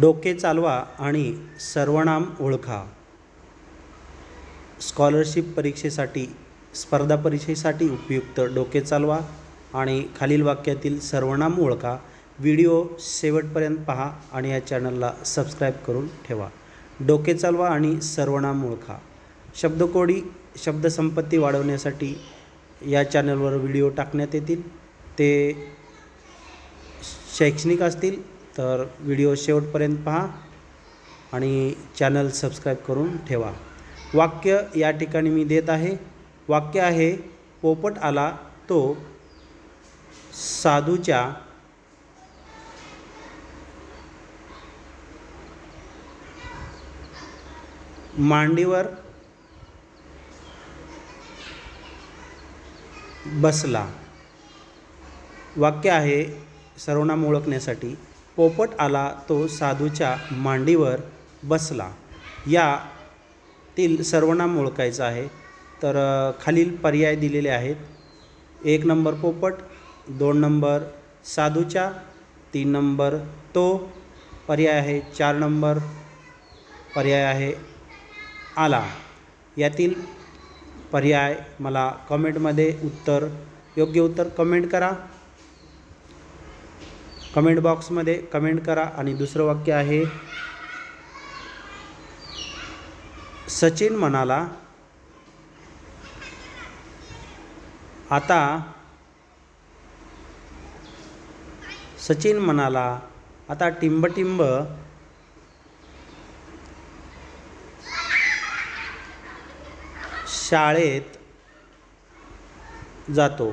डोके चालवा आणि सर्वनाम ओळखा. स्कॉलरशिप परीक्षेसाठी स्पर्धा परीक्षेसाठी उपयुक्त डोके चालवा आणि खालील वाक्यातील सर्वनाम ओळखा. व्हिडिओ शेवटपर्यंत पहा आणि या चॅनलला सबस्क्राईब करून ठेवा. डोके चालवा आणि सर्वनाम ओळखा. शब्दकोडी शब्दसंपत्ती वाढवण्यासाठी या चॅनलवर व्हिडिओ टाकण्यात येतील. ते शैक्षणिक असतील तर व्हिडिओ शेवटपर्यंत पहा आणि चॅनल सबस्क्राईब करून ठेवा. वाक्य या ठिकाणी मी देत आहे. वाक्य आहे पोपट आला तो साधूच्या मांडीवर बसला. वाक्य आहे सर्वनाम ओळखण्यासाठी. पोपट आला तो साधूच्या मांडीवर बसला. यातील सर्वनाम ओळखायचं आहे. तर खालील पर्याय दिलेले आहेत. एक नंबर पोपट दोन नंबर साधूच्या तीन नंबर तो. पर्याय आहे चार नंबर पर्याय आहे आला. यातील पर्याय मला कमेंटमध्ये उत्तर योग्य उत्तर कमेंट करा. कमेंट बॉक्समध्ये कमेंट करा आणि दुसरं वाक्य आहे सचिन म्हणाला आता सचिन म्हणाला आता टिंबटिंब शाळेत जातो.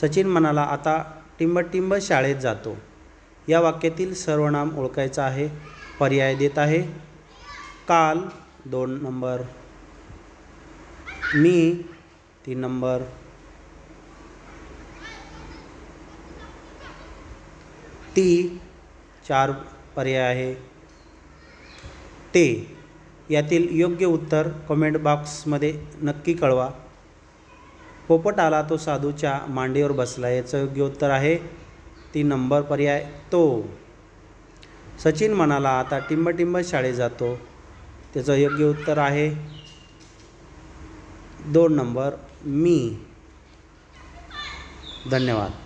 सचिन म्हणाला आता टिंबटिंब शाळेत जातो. या वाक्यातील सर्वनाम ओळखायचं आहे पर्याय देत आहे. काल दोन नंबर. मी तीन नंबर. ती चार पर्याय आहे. ते. यातील योग्य उत्तर कमेंट बॉक्समध्ये नक्की कळवा. पोपट आला तो साधूच्या मांडीवर बसला याचं योग्य उत्तर आहे ती नंबर पर्याय तो. सचिन म्हणाला आता टिंबटिंब शाळेत जातो. त्याचं योग्य उत्तर आहे दोन नंबर मी. धन्यवाद.